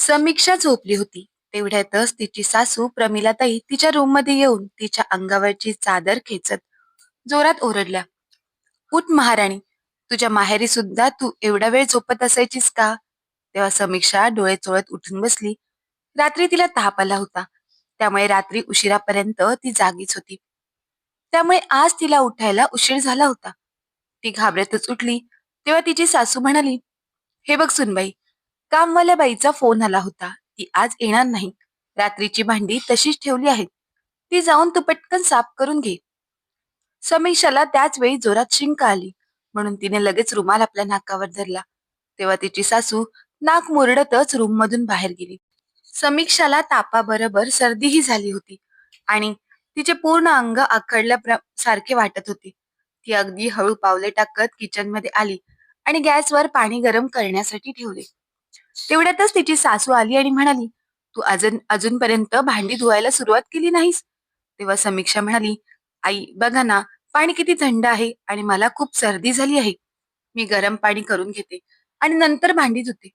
समीक्षा झोपली होती. तेवढ्यातच तिची सासू प्रमिलाताई तिच्या रूममध्ये येऊन तिच्या अंगावरची चादर खेचत जोरात ओरडल्या उठ महाराणी तुझ्या माहेरी सुद्धा तू एवढा वेळ झोपत असायचीस का? तेव्हा समीक्षा डोळे चोळत उठून बसली. रात्री तिला ताप आला होता. त्यामुळे रात्री उशिरापर्यंत ती जागीच होती. त्यामुळे आज तिला उठायला उशीर झाला होता. ती घाबरतच उठली. तेव्हा तिची सासू म्हणाली हे बघ सुनबाई कामवाल्या बाईचा फोन आला होता. ती आज येणार नाही. रात्रीची भांडी तशीच ठेवली आहेत. ती जाऊन तू पटकन साफ करून घे. समीक्षाला त्याच वेळी जोरात शिंक आली. म्हणून तिने लगेच रुमाल आपल्या नाकावर धरला. तेव्हा तिची सासू नाक मुरडतच रूम मधून बाहेर गेली. समीक्षाला तापाबरोबर सर्दीही झाली होती आणि तिचे पूर्ण अंग आखडल्या सारखे वाटत होते. ती अगदी हळू पावले टाकत किचनमध्ये आली आणि गॅसवर पाणी गरम करण्यासाठी ठेवले. तेवढ्यातच तिची सासू आली आणि म्हणाली तू अजून अजूनपर्यंत भांडी धुवायला सुरुवात केली नाहीस. तेव्हा समीक्षा म्हणाली आई बघा ना पाणी किती थंड आहे आणि मला खूप सर्दी झाली आहे. मी गरम पाणी करून घेते आणि नंतर भांडी धुते.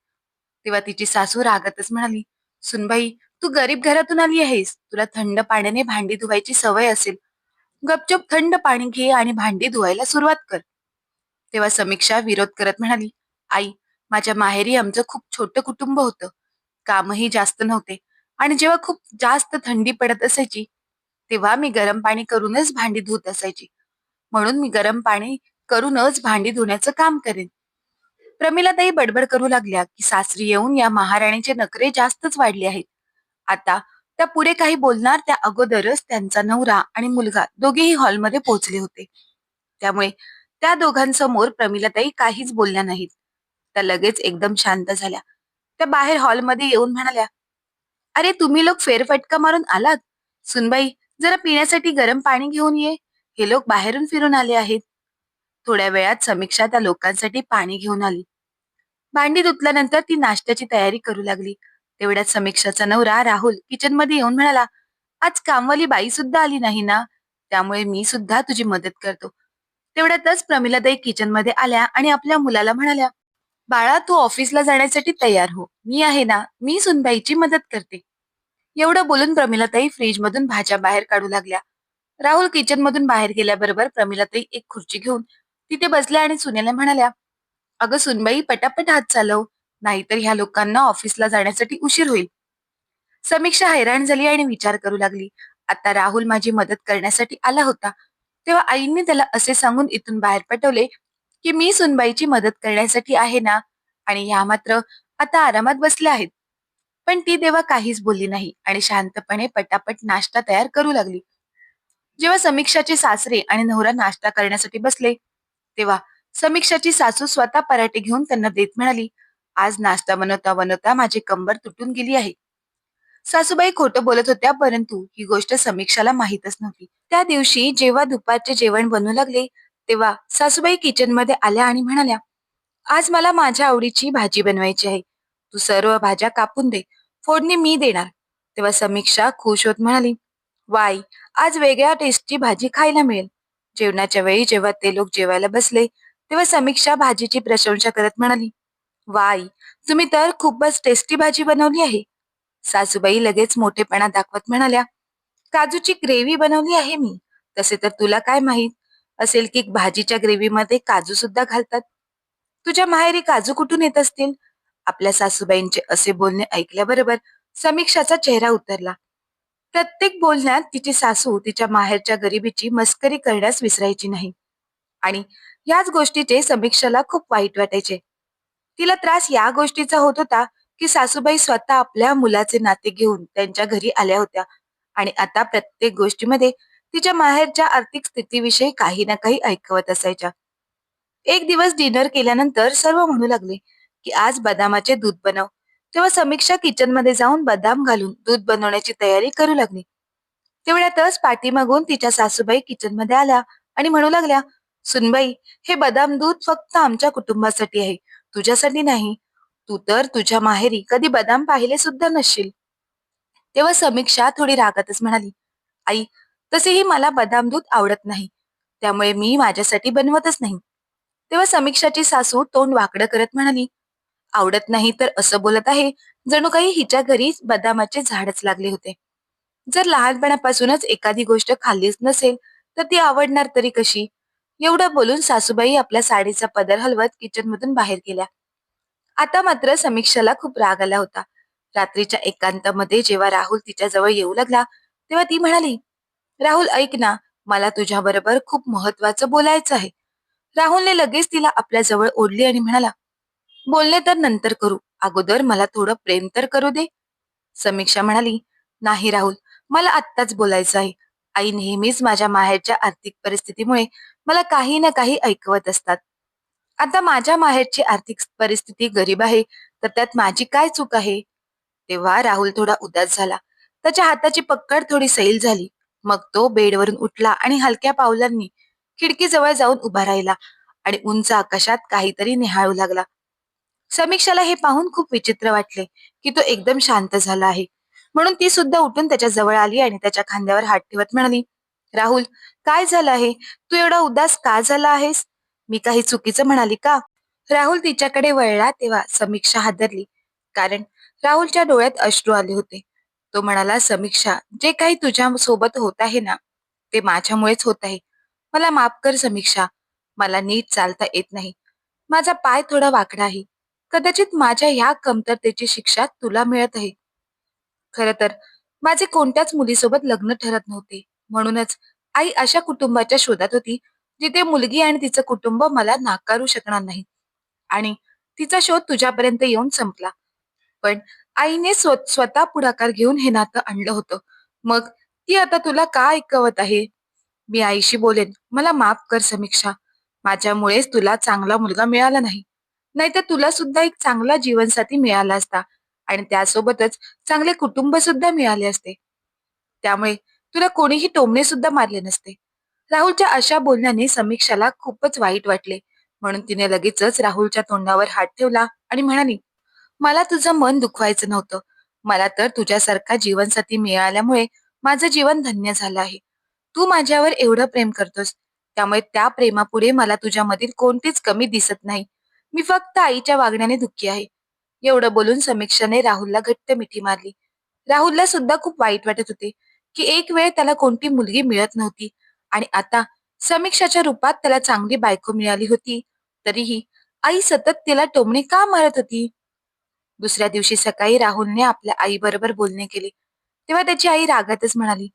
तेव्हा तिची सासू रागातच म्हणाली सुनबाई तू गरीब घरातून आली आहेस. तुला थंड पाण्याने भांडी धुवायची सवय असेल. गपचप थंड पाणी घे आणि भांडी धुवायला सुरुवात कर. तेव्हा समीक्षा विरोध करत म्हणाली आई माझ्या माहेरी आमचं खूप छोटं कुटुंब होतं. कामही जास्त नव्हते. आणि जेव्हा खूप जास्त थंडी पडत असायची तेव्हा मी गरम पाणी करूनच भांडी धुत असायची. म्हणून मी गरम पाणी करूनच भांडी धुण्याचं काम करेन. प्रमिलाताई बडबड करू लागल्या की सासरी येऊन या महाराणीचे नखरे जास्तच वाढले आहेत. आता त्या पुढे काही बोलणार त्या अगोदरच त्यांचा नवरा आणि मुलगा दोघेही हॉलमध्ये पोहोचले होते. त्यामुळे त्या दोघांसमोर प्रमिलाताई काहीच बोलल्या नाहीत. त्या लगेच एकदम शांत झाल्या. त्या बाहेर हॉलमध्ये येऊन म्हणाल्या अरे तुम्ही लोक फेरफटका मारून आलात? सुनबाई जरा पिण्यासाठी गरम पाणी घेऊन ये. हे लोक बाहेरून फिरून आले आहेत. थोड्या वेळात समीक्षा त्या लोकांसाठी पाणी घेऊन आली. भांडी धुतल्यानंतर ती नाश्त्याची तयारी करू लागली. तेवढ्यात समीक्षाचा नवरा राहुल किचनमध्ये येऊन म्हणाला आज कामवाली बाई सुद्धा आली नाही ना? त्यामुळे मी सुद्धा तुझी मदत करतो. तेवढ्यातच प्रमिलाताई किचनमध्ये आल्या आणि आपल्या मुलाला म्हणाल्या बाळा तू ऑफिसला जाण्यासाठी तयार हो. मी आहे ना मी सुनबाईची मदत करते. एवढं बोलून प्रमिलाताई फ्रीज मधून भाज्या बाहेर काढू लागल्या. राहुल किचन मधून बाहेर गेल्याबरोबर प्रमिलाताई एक खुर्ची घेऊन तिथे बसल्या आणि सुनेला म्हणाल्या अगं सुनबाई पटापट हात चालव नाहीतर ह्या लोकांना ऑफिसला जाण्यासाठी उशीर होईल. समीक्षा हैराण झाली आणि विचार करू लागली आता राहुल माझी मदत करण्यासाठी आला होता तेव्हा आईंनी त्याला असे सांगून इथून बाहेर पटवले की मी सुनबाईची मदत करण्यासाठी आहे ना? आणि ह्या मात्र आता आरामात बसल्या आहेत. पण ती तेव्हा काहीच बोलली नाही आणि शांतपणे पटापट नाश्ता तयार करू लागली. जेव्हा समीक्षाचे सासरे आणि नवरा नाश्ता करण्यासाठी बसले तेव्हा समीक्षाची सासू स्वतः पराठे घेऊन त्यांना देत म्हणाली आज नाश्ता बनवता बनवता माझी कंबर तुटून गेली आहे. सासूबाई खोटं बोलत होत्या परंतु ही गोष्ट समीक्षाला माहीतच नव्हती. त्या दिवशी जेव्हा दुपारचे जेवण बनवू लागले तेव्हा सासूबाई किचनमध्ये आल्या आणि म्हणाल्या आज मला माझ्या आवडीची भाजी बनवायची आहे. तू सर्व भाज्या कापून दे. फोडणी मी देणार. तेव्हा समीक्षा खुश होत म्हणाली वाई आज वेगळ्या टेस्टची भाजी खायला मिळेल. जेवणाच्या वेळी जेव्हा ते लोक जेवायला बसले तेव्हा समीक्षा भाजीची प्रशंसा करत म्हणाली वाई तुम्ही तर खूपच टेस्टी भाजी बनवली आहे. सासूबाई लगेच मोठेपणा दाखवत म्हणाल्या काजूची ग्रेव्ही बनवली आहे मी. तसे तर तुला काय माहीत? असेल की भाजीच्या ग्रेव्हीमध्ये काजू सुद्धा घालतात? तुझ्या माहेरी काजू कुठून येत असतील? आपल्या सासूबाईंचे असे बोलणे ऐकल्याबरोबर समीक्षाचा चेहरा उतरला. प्रत्येक बोलण्यात तिची सासू तिच्या माहेरच्या गरिबीची मस्करी करण्यास विसरायची नाही. आणि याच गोष्टीचे समीक्षाला खूप वाईट वाटायचे. तिला त्रास या गोष्टीचा होत होता की सासूबाई स्वतः आपल्या मुलाचे नाते घेऊन त्यांच्या घरी आल्या होत्या. आणि आता प्रत्येक गोष्टीमध्ये तिच्या माहेरच्या आर्थिक स्थितीविषयी काही ना काही ऐकवत असायच्या. एक दिवस डिनर केल्यानंतर सर्व म्हणू लागले की आज बदामाचे दूध बनव. तेव्हा समीक्षा किचनमध्ये जाऊन बदाम घालून दूध बनवण्याची तयारी करू लागली. तेवढ्यातच पाठीमागून तिच्या सासूबाई किचनमध्ये आल्या आणि म्हणू लागल्या सुनबाई हे बदाम दूध फक्त आमच्या कुटुंबासाठी आहे तुझ्यासाठी नाही. तू तर तुझ्या माहेरी कधी बदाम पाहिले सुद्धा नसशील. तेव्हा समीक्षा थोडी रागातच म्हणाली आई तसेही मला बदाम दूध आवडत नाही. त्यामुळे मी माझ्यासाठी बनवतच नाही. तेव्हा समीक्षाची सासू तोंड वाकडं करत म्हणाली आवडत नाही तर असं बोलत आहे जणू काही हिच्या घरी बदामाचे झाडच लागले होते. जर लहानपणापासूनच एखादी गोष्ट खाल्लीच नसेल तर ती आवडणार तरी कशी? एवढं बोलून सासूबाई आपल्या साडीचा पदर हलवत किचन मधून बाहेर गेल्या. आता मात्र समीक्षाला खूप राग आला होता. रात्रीच्या एकांतामध्ये जेव्हा राहुल तिच्या जवळ येऊ लागला तेव्हा ती म्हणाली राहुल ऐक ना. मला तुझ्या बरोबर खूप महत्वाचं बोलायचं आहे. राहुलने लगेच तिला आपल्या जवळ ओढली आणि म्हणाला बोलणे तर नंतर करू. अगोदर मला थोडं प्रेम तर करू दे. समीक्षा म्हणाली नाही राहुल मला आत्ताच बोलायचं आहे. आई नेहमीच माझ्या माहेरच्या आर्थिक परिस्थितीमुळे मला काही ना काही ऐकवत असतात. आता माझ्या माहेरची आर्थिक परिस्थिती गरीब आहे तर त्यात माझी काय चूक आहे? तेव्हा राहुल थोडा उदास झाला. त्याच्या हाताची पक्कड थोडी सैल झाली. मग तो बेडवरून उठला आणि हलक्या पावलांनी खिडकीजवळ जाऊन उभा राहिला आणि उंच आकाशात काहीतरी निहाळू लागला. समीक्षाला हे पाहून खूप विचित्र वाटले की तो एकदम शांत झाला आहे. म्हणून ती सुद्धा उठून त्याच्याजवळ आली आणि त्याच्या खांद्यावर हात ठेवत म्हणाली राहुल काय झालं आहे? तू एवढा उदास का झाला आहेस? मी काही चुकीचं म्हणाली का? राहुल तिच्याकडे वळला तेव्हा समीक्षा हादरली कारण राहुलच्या डोळ्यात अश्रू आले होते. तो म्हणाला समीक्षा जे काही तुझ्या सोबत होत आहे ना ते माझ्यामुळेच होत आहे. मला माफ कर समीक्षा. मला नीट चालता येत नाही. माझा पाय थोडा वाकडा आहे. कदाचित माझ्या ह्या कमतरतेची शिक्षा तुला मिळत आहे. खर तर माझे कोणत्याच मुलीसोबत लग्न ठरत नव्हते. म्हणूनच आई अशा कुटुंबाच्या शोधात होती जिथे मुलगी आणि तिचं कुटुंब मला नाकारू शकणार नाही. आणि तिचा शोध तुझ्यापर्यंत येऊन संपला. पण आईने स्व स्वतः पुढाकार घेऊन हे नातं आणलं होतं. मग ती आता तुला का ऐकवत आहे? मी आईशी बोलेन. मला माफ कर समीक्षा. माझ्यामुळेच तुला चांगला मुलगा मिळाला नाही. नाहीतर तुला सुद्धा एक चांगला जीवनसाथी मिळाला असता आणि त्यासोबतच चांगले कुटुंब सुद्धा मिळाले असते. त्यामुळे तुला कोणीही टोमणे सुद्धा मारले नसते. राहुलच्या अशा बोलण्याने समीक्षाला खूपच वाईट वाटले. म्हणून तिने लगेचच राहुलच्या तोंडावर हात ठेवला आणि म्हणाली मला तुझं मन दुखवायचं नव्हतं. मला तर तुझ्यासारखा जीवनसाथी मिळाल्यामुळे माझं जीवन धन्य झालं आहे. तू माझ्यावर एवढं प्रेम करतोस. त्यामुळे त्या प्रेमापुढे मला तुझ्यामधील कोणतीच कमी दिसत नाही. मी फक्त आईच्या वागण्याने दुःखी आहे. एवढं बोलून समीक्षाने राहुलला घट्ट मिठी मारली. राहुलला सुद्धा खूप वाईट वाटत होते की एक वेळ त्याला कोणती मुलगी मिळत नव्हती आणि आता समीक्षाच्या रूपात त्याला चांगली बायको मिळाली होती. तरीही आई सतत तिला टोमणे का मारत होती? दुसऱ्या दिवशी सकाळी राहुलने आपल्या आई बरोबर बोलणे केले. तेव्हा त्याची आई रागातच म्हणाली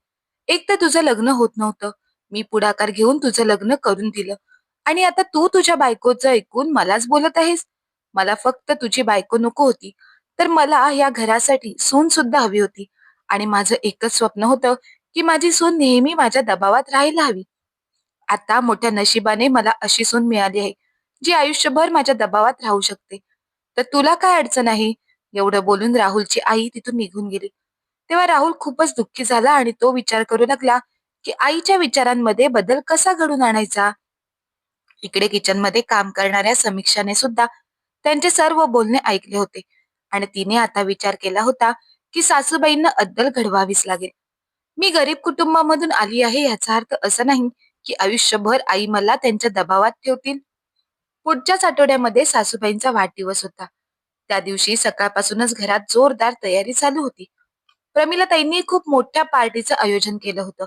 एक तर तुझं लग्न होत नव्हतं. मी पुढाकार घेऊन तुझं लग्न करून दिलं. आणि आता तू तुझ्या बायकोचं ऐकून मलाच बोलत आहेस? मला फक्त तुझी बायको नको होती. तर मला या घरासाठी सून सुद्धा हवी होती. आणि माझं एकच स्वप्न होतं की माझी सून नेहमी माझ्या दबावात राहायला हवी. आता मोठ्या नशिबाने मला अशी सून मिळाली आहे जी आयुष्यभर माझ्या दबावात राहू शकते. तर तुला काय अडचण आहे? एवढं बोलून राहुलची आई तिथून निघून गेली. तेव्हा राहुल खूपच दुःखी झाला आणि तो विचार करू लागला की आईच्या विचारांमध्ये बदल कसा घडून आणायचा? इकडे किचनमध्ये काम करणाऱ्या समीक्षाने सुद्धा त्यांचे सर्व बोलणे ऐकले होते आणि तिने आता विचार केला होता की सासूबाईंना अद्दल घडवावीच लागेल. मी गरीब कुटुंबामधून आली आहे याचा अर्थ असं नाही की आयुष्यभर आई मला त्यांच्या दबावात ठेवतील. पुढच्याच आठवड्यामध्ये सासूबाईंचा वाढदिवस होता. त्या दिवशी सकाळपासूनच घरात जोरदार तयारी चालू होती. प्रमिला ताईंनी खूप मोठ्या पार्टीचं आयोजन केलं होतं.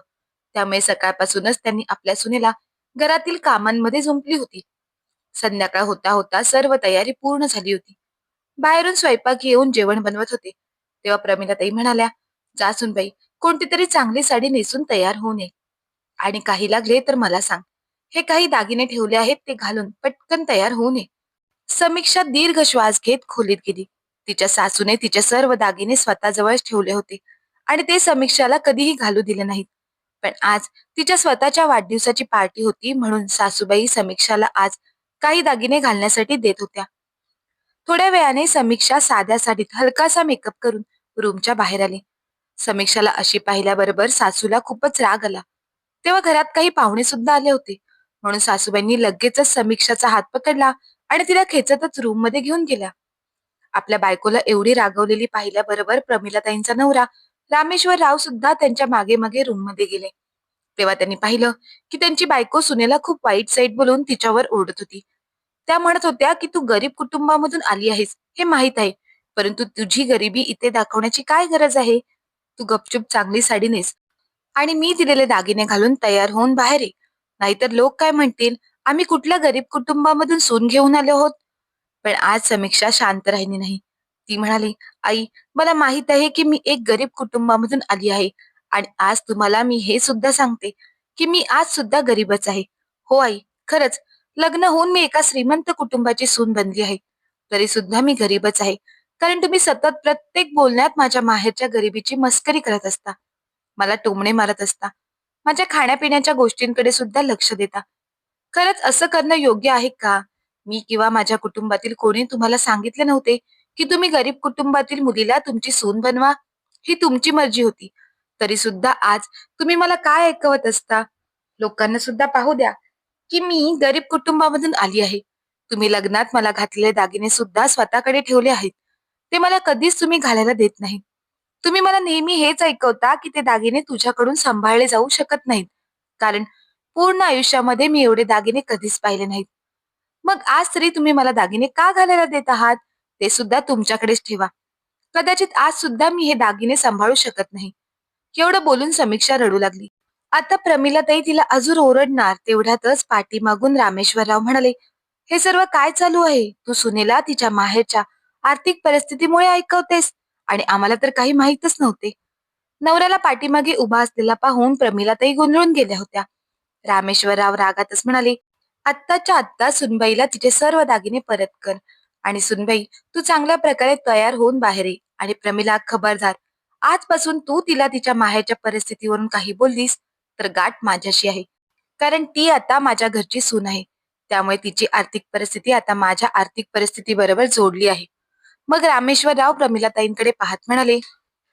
त्यामुळे सकाळपासूनच त्यांनी आपल्या सुनेला घरातील कामांमध्ये जुंपली होती. संध्याकाळ होता होता सर्व तयारी पूर्ण झाली होती. बाहेरून स्वयंपाक येऊन जेवण बनवत होते. तेव्हा प्रमिला ताई म्हणाल्या जासूनबाई कोणती तरी चांगली साडी नेसून तयार होऊ नये आणि काही लागले तर मला सांग. हे काही दागिने ठेवले आहेत ते घालून पटकन तयार होऊ नये. समीक्षा दीर्घ श्वास घेत खोलीत गेली. तिच्या सासूने तिचे सर्व दागिने स्वतःजवळच ठेवले होते आणि ते समीक्षाला कधीही घालू दिले नाहीत. पण आज तिच्या स्वतःच्या वाढदिवसाची पार्टी होती म्हणून सासूबाई समीक्षाला आज काही दागिने घालण्यासाठी देत होत्या. थोड्या वेळाने समीक्षा साध्या साडीत हलकासा मेकअप करून रूमच्या बाहेर आली. समीक्षाला अशी पाहिल्याबरोबर सासूला खूपच राग आला. तेव्हा घरात काही पाहुणे सुद्धा आले होते. म्हणून सासूबाईंनी लगेचच समीक्षाचा हात पकडला आणि तिला खेचतच रूममध्ये घेऊन गेल्या. आपल्या बायकोला एवढी रागवलेली पाहिल्याबरोबर प्रमिलाताईंचा नवरा रामेश्वर राव सुद्धा त्यांच्या मागे मागे रूममध्ये गेले. तेव्हा त्यांनी पाहिलं की त्यांची बायको सुनेला खूप वाईट साईट बोलून तिच्यावर ओरडत होती. त्या म्हणत होत्या की तू गरीब कुटुंबामधून आली आहेस हे माहीत आहे परंतु तुझी गरिबी इथे दाखवण्याची काय गरज आहे? तू गपचूप चांगली साडी नेस आणि मी दिलेले दागिने घालून तयार होऊन बाहेर ये. नाहीतर लोक काय म्हणतील? आम्ही कुठल्या गरीब कुटुंबामधून सून घेऊन आलो आहोत? पण आज समीक्षा शांत राहिली नाही. ती म्हणाली आई मला माहीत आहे की मी एक गरीब कुटुंबामधून आली आहे आणि आज तुम्हाला मी हे सुद्धा सांगते की मी आज सुद्धा गरीबच आहे. हो आई खरंच. लग्न होऊन मी एका श्रीमंत कुटुंबाची सून बनली आहे. तरी सुद्धा मी गरीबच आहे. कारण तुम्ही सतत प्रत्येक बोलण्यात माझ्या माहेरच्या गरिबीची मस्करी करत असता. मला टोमणे मारत असता. माझ्या खाण्यापिण्याच्या गोष्टींकडे सुद्धा लक्ष देता. खरंच असं करणं योग्य आहे का? मी किंवा माझ्या कुटुंबातील कोणी तुम्हाला सांगितले नव्हते की तुम्ही गरीब कुटुंबातील मुलीला तुमची सून बनवा? ही तुमची मर्जी होती. तरी सुद्धा आज तुम्ही मला काय ऐकवत असता? लोकांना सुद्धा पाहू द्या की मी गरीब कुटुंबामधून आली आहे. तुम्ही लग्नात मला घातलेले दागिने सुद्धा स्वतःकडे ठेवले आहेत. ते मला कधीच तुम्ही घालायला देत नाही. तुम्ही मला नेहमी हेच ऐकवता की ते दागिने तुझ्याकडून सांभाळले जाऊ शकत नाहीत. कारण पूर्ण आयुष्यामध्ये मी एवढे दागिने कधीच पाहिले नाहीत. मग आज तरी तुम्ही मला दागिने का घालायला देत आहात? ते सुद्धा तुमच्याकडेच ठेवा. कदाचित आज सुद्धा मी हे दागिने सांभाळू शकत नाही. एवढं बोलून समीक्षा रडू लागली. आता प्रमिलाताई तिला अजून ओरडणार तेवढ्यातच पाठीमागून रामेश्वरराव म्हणाले हे सर्व काय चालू आहे? तू सुनेला तिच्या माहेरच्या आर्थिक परिस्थितीमुळे ऐकवतेस. आणि आम्हाला तर काही माहीतच नव्हते. नवऱ्याला पाठीमागे उभा असलेला पाहून प्रमिलाताई गोंधळून गेल्या होत्या. रामेश्वरराव रागातच म्हणाले आत्ताच्या आत्ता सुनबाईला तिचे सर्व दागिने परत कर. आणि सुनबाई तू चांगल्या प्रकारे तयार होऊन बाहेर ये. आणि प्रमिला खबरदार आजपासून तू तिला तिच्या माहेरच्या परिस्थितीवरून काही बोललीस तर गाठ माझ्याशी आहे. कारण ती आता माझ्या घरची सून आहे. त्यामुळे तिची आर्थिक परिस्थिती आता माझ्या आर्थिक परिस्थिती बरोबर जोडली आहे. मग रामेश्वरराव प्रमिलाताईंकडे पाहत म्हणाले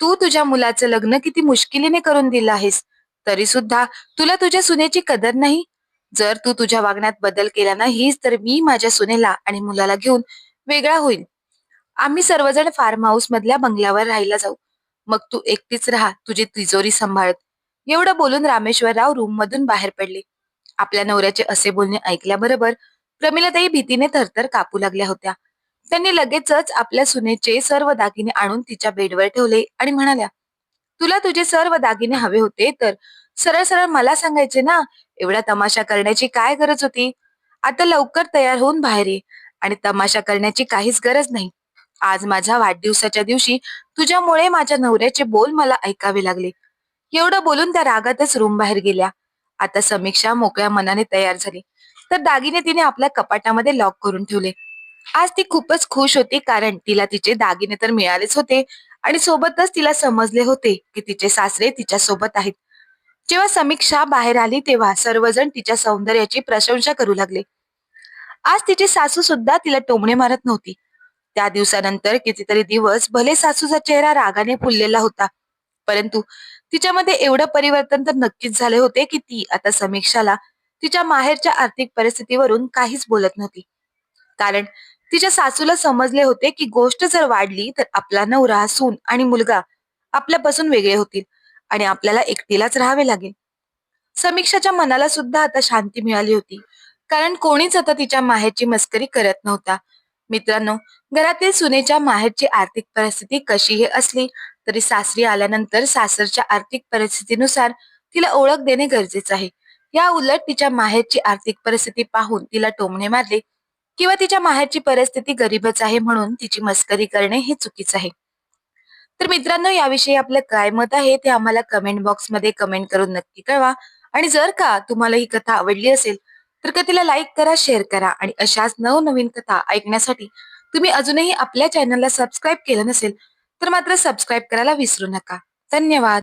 तू तुझ्या मुलाचं लग्न किती मुश्किलीने करून दिलं आहेस तरी सुद्धा तुला तुझ्या सुनेची कदर नाही. जर तू तुझ्या वागण्यात बदल केला नाहीस तर मी माझ्या सुनेला आणि मुलाला घेऊन वेगळा होईल आम्ही सर्वजण फार्म हाऊस मधल्या बंगल्यावर राहायला जाऊ. मग तू एकटीच राहा तुझी तिजोरी सांभाळत. एवढं बोलून रामेश्वरराव रूम मधून बाहेर पडले. आपल्या नवऱ्याचे असे बोलणे ऐकल्याबरोबर प्रमिलाताई भीतीने थरथर कापू लागल्या होत्या. त्यांनी लगेचच आपल्या सुनेचे सर्व दागिने आणून तिच्या बेडवर ठेवले आणि म्हणाल्या तुला तुझे सर्व दागिने हवे होते तर सरळ सरळ मला सांगायचे ना एवढा तमाशा करण्याची काय गरज होती? आता लवकर तयार होऊन बाहेर ये आणि तमाशा करण्याची काहीच गरज नाही. आज माझ्या वाढदिवसाच्या दिवशी तुझ्यामुळे माझ्या नवऱ्याचे बोल मला ऐकावे लागले. एवढं बोलून त्या रागातच रूम बाहेर गेल्या. आता समीक्षा मोकळ्या मनाने तयार झाली. तर दागिने तिने आपल्या कपाटामध्ये लॉक करून ठेवले. आज ती खूपच खुश होती कारण तिला तिचे दागिने तर मिळालेच होते आणि सोबतच तिला समजले होते की तिचे सासरे तिच्या सोबत आहेत. जेव्हा समीक्षा बाहेर आली तेव्हा सर्वजण तिच्या सौंदर्याची प्रशंसा करू लागले. आज तिची सासू सुद्धा तिला टोमणे मारत नव्हती. त्या दिवसानंतर कितीतरी दिवस भले सासूचा चेहरा रागाने फुललेला होता परंतु तिच्यामध्ये एवढं परिवर्तन तर नक्कीच झाले होते की ती आता समीक्षाला तिच्या माहेरच्या आर्थिक परिस्थितीवरून काहीच बोलत नव्हती. कारण तिच्या सासूला समजले होते की गोष्ट जर वाढली तर आपला नवरा सून आणि मुलगा आपल्यापासून वेगळे होतील आणि आपल्याला एकटीलाच राहावे लागेल. समीक्षाच्या मनाला सुद्धा आता शांती मिळाली होती. कारण कोणीच आता तिच्या माहेरची मस्करी करत नव्हता. मित्रांनो घरातील सुनेच्या माहेरची आर्थिक परिस्थिती कशीही असली तरी सासरी आल्यानंतर सासरच्या आर्थिक परिस्थितीनुसार तिला ओळख देणे गरजेचे आहे. या उलट तिच्या माहेरची आर्थिक परिस्थिती पाहून तिला टोमणे मारले किंवा तिच्या माहेरची परिस्थिती गरीबच आहे म्हणून तिची मस्करी करणे हे चुकीच आहे. तर मित्रांनो याविषयी आपलं काय मत आहे ते आम्हाला कमेंट बॉक्समध्ये कमेंट करून नक्की कळवा. आणि जर का तुम्हाला ही कथा आवडली असेल तर कथेला लाईक करा शेअर करा आणि अशाच नवनवीन कथा ऐकण्यासाठी तुम्ही अजूनही आपल्या चॅनलला सबस्क्राईब केलं नसेल तर मात्र सबस्क्राईब करायला विसरू नका. धन्यवाद.